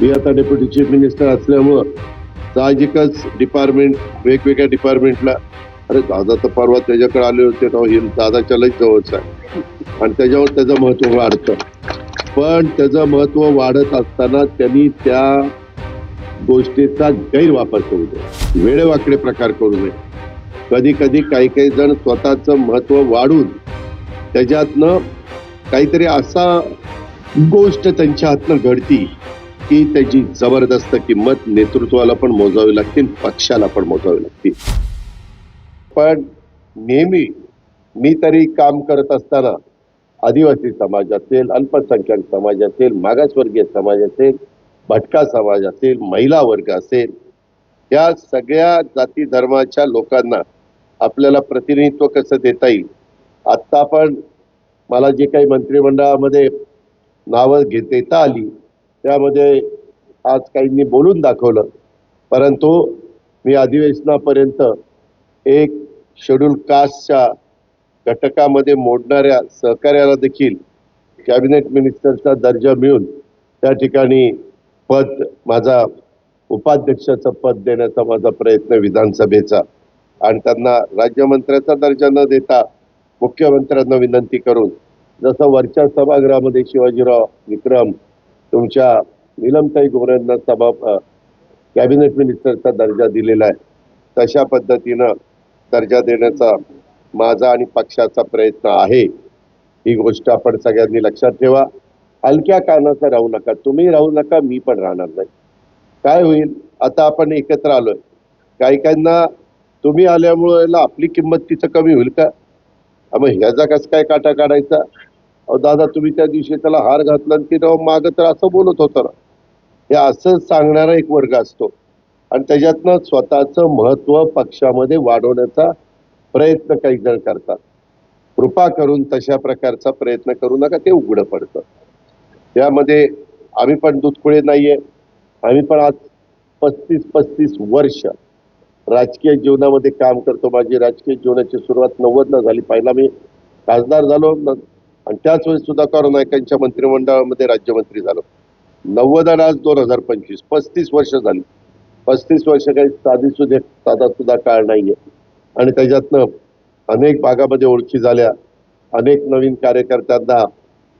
मी आता deputy chief minister असल्यामुळं साहजिकच डिपार्टमेंट वेगवेगळ्या डिपार्टमेंटला अरे दादा तर परवा त्याच्याकडे आले होते ना हे दादाच्या लई जवळच आहे. आणि त्याच्यावर त्याचं महत्त्व वाढतं. पण त्याचं महत्त्व वाढत असताना त्यांनी त्या गोष्टीचा गैरवापर करू नये. वेळेवाकडे प्रकार करू नये. कधी कधी काही काही जण स्वतःचं महत्त्व वाढून त्याच्यातनं काहीतरी असा गोष्ट त्यांच्या हातनं घडती की त्याची जबरदस्त किंमत नेतृत्वाला पण मोजावी लागतील पक्षाला पण मोजावी लागतील पण नेहमी मी तरी काम करत असताना आदिवासी समाज असेल अल्पसंख्याक समाज असेल मागासवर्गीय समाज असेल भटका समाज असेल महिला वर्ग असेल या सगळ्या जाती धर्माच्या लोकांना आपल्याला प्रतिनिधित्व कसं देता येईल? आत्ता पण मला जे काही मंत्रिमंडळामध्ये नावं घेता आली त्यामध्ये आज काहींनी बोलून दाखवलं. परंतु मी अधिवेशनापर्यंत एक शेड्यूल कास्टच्या घटकामध्ये मोडणाऱ्या सहकार्याला देखील कॅबिनेट मिनिस्टरचा दर्जा मिळून त्या ठिकाणी पद माझा उपाध्यक्षाचं पद देण्याचा माझा प्रयत्न विधानसभेचा आणि त्यांना राज्यमंत्र्याचा दर्जा न देता मुख्यमंत्र्यांना विनंती करून जसं वरच्या सभागृहामध्ये शिवाजीराव विक्रम तुमच्या निलमताई गोऱ्यांना सभा कॅबिनेट मिनिस्टरचा दर्जा दिलेला आहे. तशा पद्धतीनं दर्जा देण्याचा माझा आणि पक्षाचा प्रयत्न आहे. ही गोष्ट आपण सगळ्यांनी लक्षात ठेवा. हलक्या कानाचा राहू नका. तुम्ही राहू नका मी पण राहणार नाही. काय होईल? आता आपण एकत्र आलोय. काही काहींना तुम्ही आल्यामुळे आपली किंमत तिचं कमी होईल का? मग ह्याचा कसं काय काटा काढायचा? दादा तुम्ही त्या दिवशी त्याला हार घातला आणि ते राव मागं तर असं बोलत होतं ना. हे असं सांगणारा एक वर्ग असतो. आणि त्याच्यातनं स्वतःचं महत्त्व पक्षामध्ये वाढवण्याचा प्रयत्न काही जण करतात. कृपा करून तशा प्रकारचा प्रयत्न करू नका ते उघडं पडतं. त्यामध्ये आम्ही पण दुधकुळे नाहीये. आम्ही पण आज पस्तीस पस्तीस वर्ष राजकीय जीवनामध्ये काम करतो. माझी राजकीय जीवनाची सुरुवात नव्वदला झाली. पहिला मी खासदार झालो. आणि त्याच वेळेस सुधाकर नायकांच्या मंत्रिमंडळामध्ये राज्यमंत्री झालो. नव्वद आणि आज दोन हजार पंचवीस पस्तीस वर्ष झाली. पस्तीस वर्ष काही साधी सुद्धा साधा सुद्धा काळ नाहीये. आणि त्याच्यातनं अनेक भागामध्ये ओळखी झाल्या. अनेक नवीन कार्यकर्त्यांना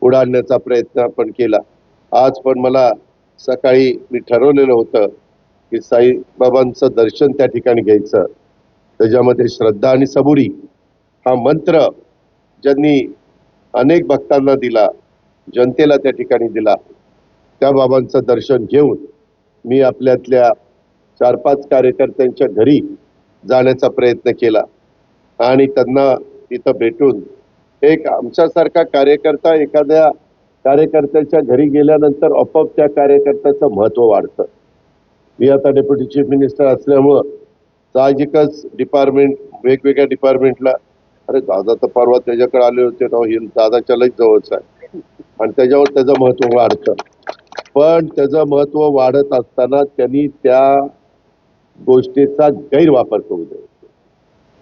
पुढे आणण्याचा प्रयत्न आपण केला. आज पण मला सकाळी मी ठरवलेलं होतं की साईबाबांचं दर्शन त्या ठिकाणी घ्यायचं. त्याच्यामध्ये श्रद्धा आणि सबुरी हा मंत्र ज्यांनी अनेक भक्तांना दिला जनतेला त्या ठिकाणी दिला. त्या बाबांचं दर्शन घेऊन मी आपल्यातल्या चार पाच कार्यकर्त्यांच्या घरी जाण्याचा प्रयत्न केला. आणि त्यांना तिथं भेटून एक आमच्यासारखा कार्यकर्ता एखाद्या कार्यकर्त्याच्या घरी गेल्यानंतर आपोआप त्या कार्यकर्त्याचं महत्त्व वाढतं. मी आता डेप्युटी चीफ मिनिस्टर असल्यामुळं साहजिकच डिपार्टमेंट वेगवेगळ्या डिपार्टमेंटला अरे दादा तर परवा त्याच्याकडे आले होते ना हे दादाच्या लई जवळच आहे. आणि त्याच्यावर त्याचं महत्त्व वाढतं. पण त्याचं महत्त्व वाढत असताना त्यांनी त्या गोष्टीचा गैरवापर करू नये.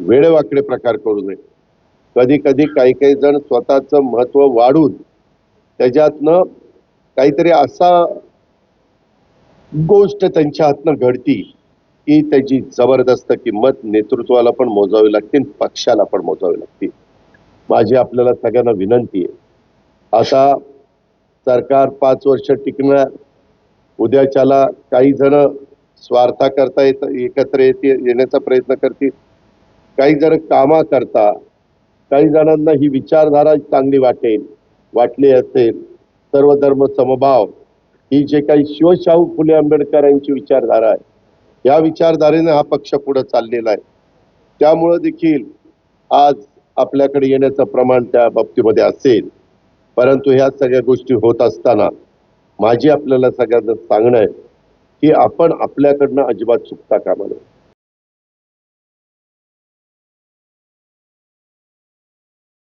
वेळेवाकडे प्रकार करू नये. कधी कधी काही काही जण स्वतःचं महत्त्व वाढून त्याच्यातनं काहीतरी असा गोष्ट त्यांच्या हातनं घडती. की त्याची जबरदस्त किंमत नेतृत्वाला पण मोजावी लागते पक्षाला पण मोजावी लागते. माझी आपल्याला सगळ्यांना विनंती आहे. आता सरकार पाच वर्ष टिकणार उद्याच्याला काही जण स्वार्था करता येत एकत्र येते येण्याचा प्रयत्न करतील. काही जण कामा करता काही जणांना ही विचारधारा चांगली वाटेल वाटली असेल सर्व धर्म समभाव ही जे काही शिवशाहू फुले आंबेडकरांची विचारधारा आहे या विचारधारेने हा पक्ष पुढे चाललेला आहे. त्यामुळं देखील आज आपल्याकडे येण्याचं प्रमाण त्या बाबतीमध्ये असेल. परंतु ह्या सगळ्या गोष्टी होत असताना माझी आपल्याला सगळ्यांना सांगणं आहे की आपण आपल्याकडनं अजिबात चुकता कामा नये.